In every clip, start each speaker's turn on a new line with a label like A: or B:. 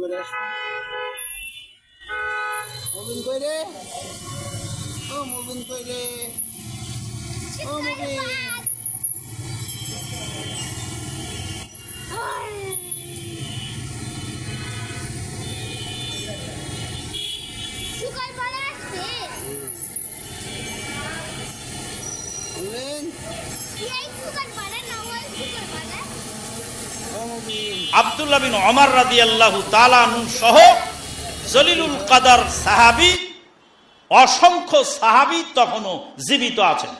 A: vừa đây một mình quay đi ô một bình quay đi
B: ô một bình
A: lên.
B: Chị anh cứ cần vào đây nóng
A: ấy, cứ cần vào đây.
C: Abdullah বিন অমর রাদি আল্লাহ তালানু সহ জলিলুল কাদার সাহাবি, অসংখ্য সাহাবি তখনও জীবিত আছেন।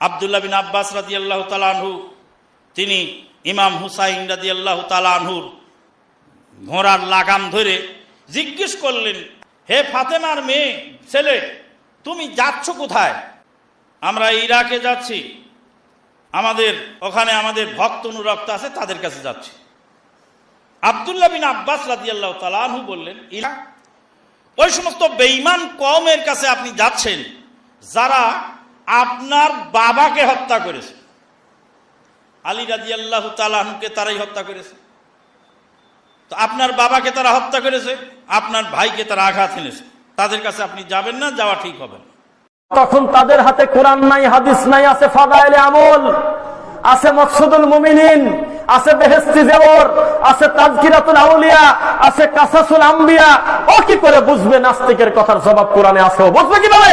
C: আবদুল্লাহ বিন আব্বাস রাদি আল্লাহ তালানহু তিনি ইমাম হুসাইন রাদি আল্লাহ তালানহুর ঘোড়ার লাগাম ধরে জিজ্ঞেস করলেন, হে ফাতেমার মেয়ে, ছেলে, তুমি যাচ্ছ কোথায়? আমরা ইরাকে যাচ্ছি। আমাদের, ওখানে আমাদের ভক্ত অনুরক্ত আছে, তাদের কাছে যাচ্ছি। আবদুল্লাহ বিন আব্বাস রাদিয়াল্লাহু তালানহু বললেন ইরা ওই সমস্ত বেঈমান কমের কাছে আপনি যাচ্ছেন, যারা আপনার বাবাকে হত্যা করেছে। আলী রাদিয়াল্লাহু তালাহুকে তারাই হত্যা করেছে। তো আপনার বাবাকে তারা হত্যা করেছে, আপনার ভাইকে তারা আঘাত এনেছে। তাদের কাছে আপনি যাবেন না, যাওয়া ঠিক হবে না।
D: তখন তাদের হাতে কোরআন নাই, হাদিস নাই, আছে ফাদাইলে আমল, আছে মকসুদুল মুমিনিন, আছে বেহেস্তি জেওর, আছে তাজকিরাতুল আউলিয়া, আছে কাসাসুল আম্বিয়া। ও কি করে বুঝবে নাস্তিকের কথার জবাব কোরআনে আছে? বুঝবে কীভাবে?